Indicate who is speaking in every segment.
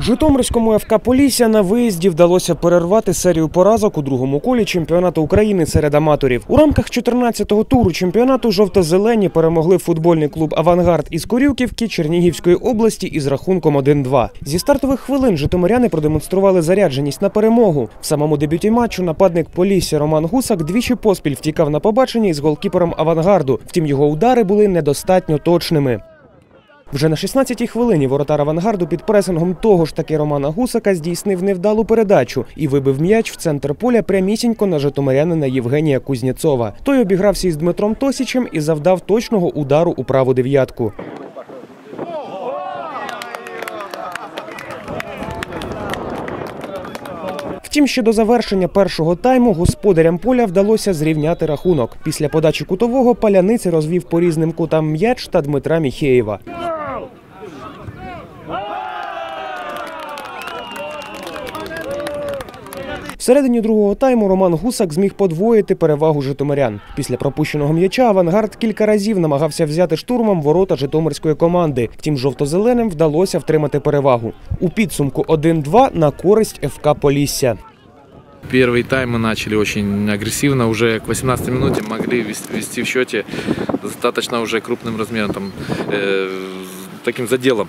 Speaker 1: Житомирському ФК Полісся на виїзді вдалося перервати серію поразок у другому колі чемпіонату України серед аматорів. У рамках 14-го туру чемпіонату жовто-зелені перемогли футбольний клуб Авангард із Корюківки Чернігівської області із рахунком 1-2. Зі стартових хвилин житомиряни продемонстрували зарядженість на перемогу. В самому дебюті матчу нападник Полісся Роман Гусак двічі поспіль втікав на побачення із голкіпером Авангарду. Втім, його удари були недостатньо точними. Вже на 16-й хвилині воротар авангарду під пресингом того ж таки Романа Гусака здійснив невдалу передачу і вибив м'яч в центр поля прямісінько на житомирянина Євгенія Кузнєцова. Той обігрався із Дмитром Тосічем і завдав точного удару у праву дев'ятку. Втім, ще до завершення першого тайму господарям поля вдалося зрівняти рахунок. Після подачі кутового паляниці розвів по різним кутам м'яч та Дмитра Міхеєва. Всередині другого тайму Роман Гусак зміг подвоїти перевагу житомирян. Після пропущеного м'яча авангард кілька разів намагався взяти штурмом ворота житомирської команди. Втім, жовто-зеленим вдалося втримати перевагу. У підсумку 1-2 на користь ФК Полісся.
Speaker 2: Первый тайм мы начали очень агрессивно, уже к 18 минуте могли вес- вести в счете достаточно уже крупным размером, там, э, таким заделом.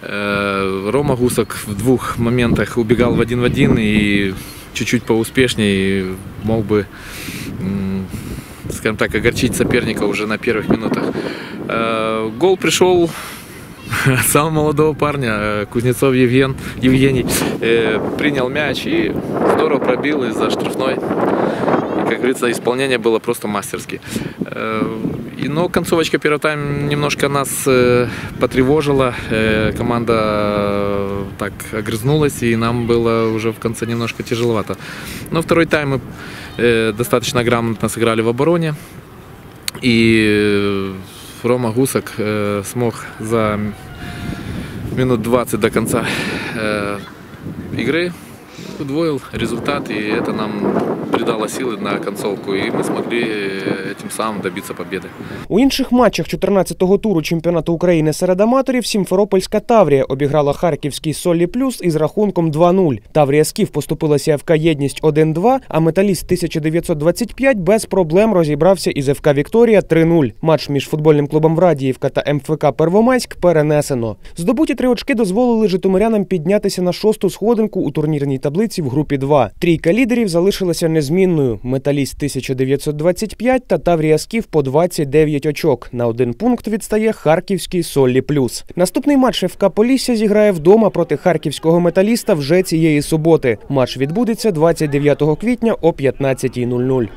Speaker 2: Э, Рома Гусак в двух моментах убегал в один в один и чуть-чуть поуспешнее мог бы, скажем так, огорчить соперника уже на первых минутах. Э, Гол пришел самого молодого парня, э, Кузнецов Евген, Евгений, принял мяч и здорово пробил из-за штрафной. Как говорится, исполнение было просто мастерски. И- Но концовочка первого тайма немножко нас э, потревожила. Э, Команда э, так огрызнулась, и нам было уже в конце немножко тяжеловато. Но второй тайм мы э, достаточно грамотно сыграли в обороне. И э, Рома Гусак э, смог за минут 20 до конца э, игры удвоил результат, и это нам придало силы на концовку, и мы смогли э, этим самым добиться победы.
Speaker 1: У інших матчах 14-го туру чемпіонату України серед аматорів Сімферопольська Таврія обіграла харківський Солі Плюс із рахунком 2-0. Таврія Скіф поступилася ФК Єдність 1-2, а Металіст 1925 без проблем розібрався із ФК Вікторія 3-0. Матч між футбольним клубом Врадіївка та МФК Первомайськ перенесено. Здобуті три очки дозволили житомирянам піднятися на шосту сходинку у турнірній таблиці в групі 2. Трійка лідерів залишилася незмінною. Металіст 1925 та Таврія Скіф по 29 очок. На один пункт відстає Харківський Соллі Плюс. Наступний матч ФК Полісся зіграє вдома проти харківського металіста вже цієї суботи. Матч відбудеться 29 квітня о 15.00.